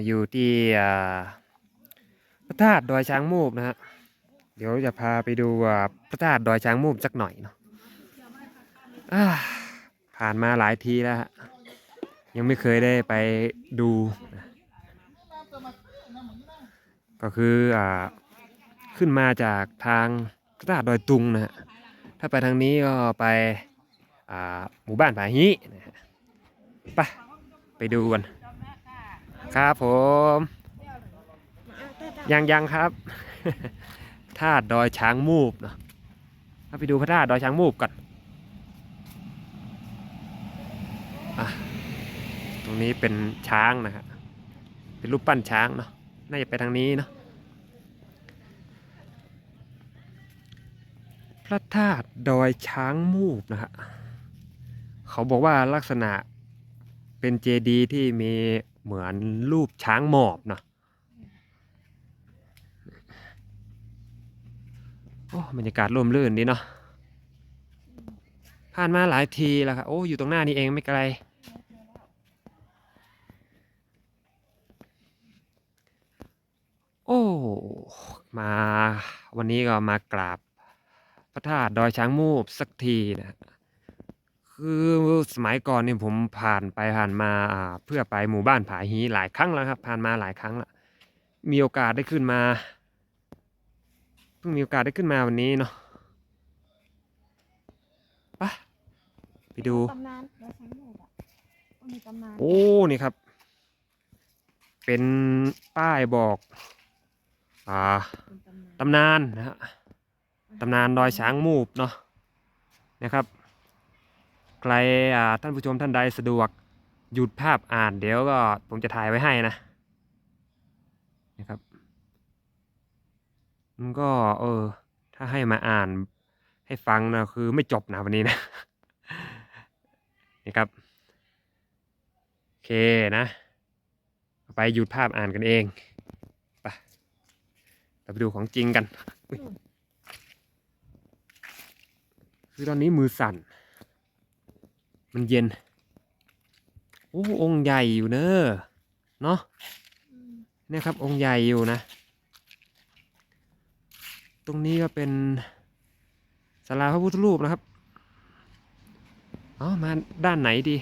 มาอยู่ที่พระธาตุดอยช้างมูบนะฮะ เดี๋ยวจะพาไปดูพระธาตุดอยช้างมูบสักหน่อยเนาะผ่านมาหลายทีแล้วฮะ ยังไม่เคยได้ไปดูนะก็คืออขึ้นมาจากทางพระธาตุดอยตุงนะฮะ ถ้าไปทางนี้ก็ไปหมู่บ้านผาฮีนะฮะไปไปดูกัน ครับผม ยังยังครับธาตุดอยช้างมูบเนาะเอาไปดูพระธาตุดอยช้างมูบก่อนอตรงนี้เป็นช้างนะฮะเป็นรูปปั้นช้างเนาะน่าจะไปทางนี้เนาะพระธาตุดอยช้างมูบนะฮะเขาบอกว่าลักษณะเป็นเจดีย์ที่มี เหมือนรูปช้างหมอบเนาะโอ้บรรยากาศร่มรื่นดีเนาะผ่านมาหลายทีแล้วครับโอ้อยู่ตรงหน้านี่เองไม่ไกลโอ้มาวันนี้ก็มากราบพระธาตุดอยช้างมูบสักทีนะ คือสมัยก่อนนี่ผมผ่านไปผ่านมาอ่าเพื่อไปหมู่บ้านผาฮีหลายครั้งแล้วครับ ผ่านมาหลายครั้งแล้วมีโอกาสได้ขึ้นมาเพิ่งมีโอกาสได้ขึ้นมาวันนี้เนาะไปะไปดู ตำนานแล้วช้างโหดอะก็มีตำนานโอ้ นี่ครับ เป็นป้ายบอก อ่า เป็นตำนาน ตำนานนะฮะ ตำนานดอยช้างมูบเนาะนะครับ ใครท่านผู้ชมท่านใดสะดวกหยุดภาพอ่านเดี๋ยวก็ผมจะถ่ายไว้ให้นะนะครับมันก็ เออ ถ้าให้มาอ่านให้ฟังนะคือไม่จบนะวันนี้นะนี่ครับโอเคนะ ไปหยุดภาพอ่านกันเองไปเราไปดูของจริงกัน คือตอนนี้มือสั่น มันเย็น โอ้องค์ใหญ่อยู่เนอะเนาะเนี่ยครับองค์ใหญ่อยู่นะ ตรงนี้ก็เป็นศาลาพระพุทธรูปนะครับอ๋อมาด้านไหนดี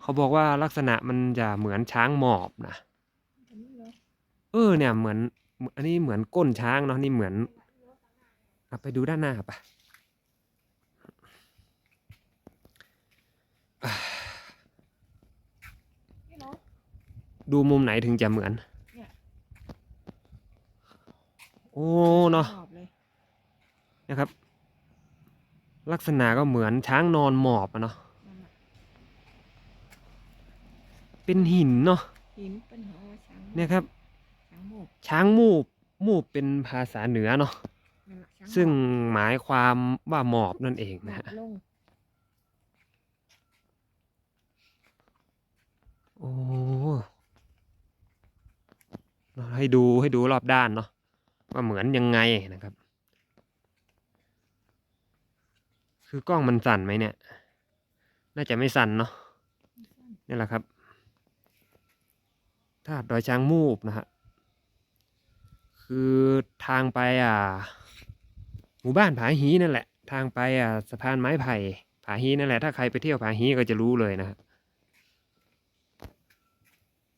เขาบอกว่าลักษณะมันจะเหมือนช้างหมอบนะเออเนี่ยเหมือน อันนี้เหมือนก้นช้างเนาะนี่เหมือนเอาไปดูด้านหน้าปะ่ะ นี่เหรอ ดูมุมไหนถึงจะเหมือนเนี่ยโอ้เนาะหอบเลยนะครับ ลักษณะก็เหมือนช้างนอนหมอบอะเนาะนั่นน่ะเป็นหินเนาะหินเป็นหัวช้างเนี่ยครับ ช้างโหดช้างมูบมูบเป็นภาษาเหนือเนาะนั่นน่ะช้างซึ่งหอบหมายความว่าหมอบนั่นเองหมนะอบฮะ ลง โอ้ ให้ดูให้ดูรอบด้านเนาะว่าเหมือนยังไงนะครับ คือกล้องมันสั่นไหมเนี่ย น่าจะไม่สั่นเนาะนี่แหละครับธาตุดอยช้างมูบนะฮะคือทางไปอ่า หมู่บ้านผาฮีนั่นแหละ ทางไปอ่าสะพานไม้ไผ่ผาฮีนั่นแหละ ถ้าใครไปเที่ยวผาฮีก็จะรู้เลยนะฮะ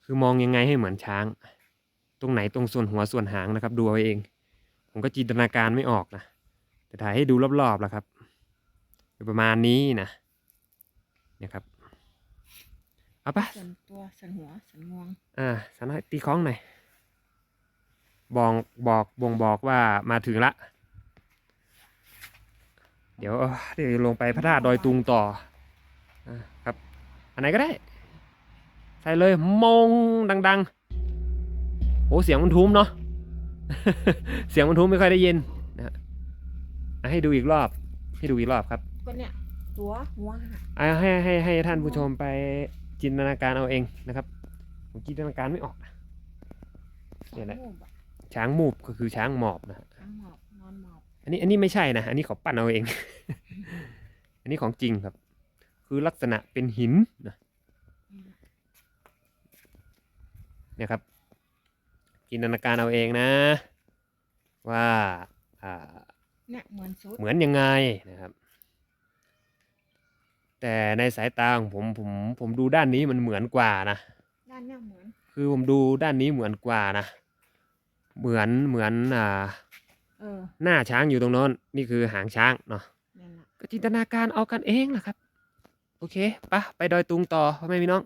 คือมองยังไงให้เหมือนช้าง ตรงไหนตรงส่วนหัวส่วนหางนะครับ ดูเอาเอง ผมก็จินตนาการไม่ออกนะ แต่ถ่ายให้ดูรอบๆแล้วครับอยู่ประมาณนี้นะเนี่ยครับเอาปะสันตัวสันหัวสันงวง อ่าสันให้ตีคล้องหน่อยบอกบอกบ่งบอกว่ามาถึงละ เดี๋ยวเดี๋ยวลงไปพระธาตุดอยตุงต่ออ่าครับ อันไหนก็ได้ ใส่เลยมงดัง ๆ โอ้เสียงมันทุ้มเนาะ เสียงมันทุ้มไม่ค่อยได้ยินนะฮะอะให้ดูอีกรอบ ให้ดูอีกรอบครับก็เนี่ยตัวหัวหักอะให้ให้ให้ท่านผู้ชมไปจินตนาการเอาเองนะครับ ผมจินตนาการไม่ออกนะเนี่ยแหละช้างโหดอะช้างมูบก็คือช้างหมอบนะฮะช้างหมอบนอนหมอบอันนี้อันนี้ไม่ใช่นะ อันนี้เขาปั้นเอาเอง อันนี้ของจริงครับ คือลักษณะเป็นหินนะอืมเนี่ยครับ จินตนาการเอาเองนะว่าอ่าเนี่ยเหมือนสุดเหมือนยังไงนะครับ แต่ในสายตาของผมผมผมดูด้านนี้มันเหมือนกว่านะด้านเนี่ยเหมือน คือผมดูด้านนี้เหมือนกว่านะ เหมือนเหมือนอ่าเออหน้าช้างอยู่ตรงโน้นนี่คือหางช้างเนาะนั่นแหละก็จินตนาการเอากันเองนะครับ โอเคปะไปดอยตุงต่อพ่อแม่พี่น้อง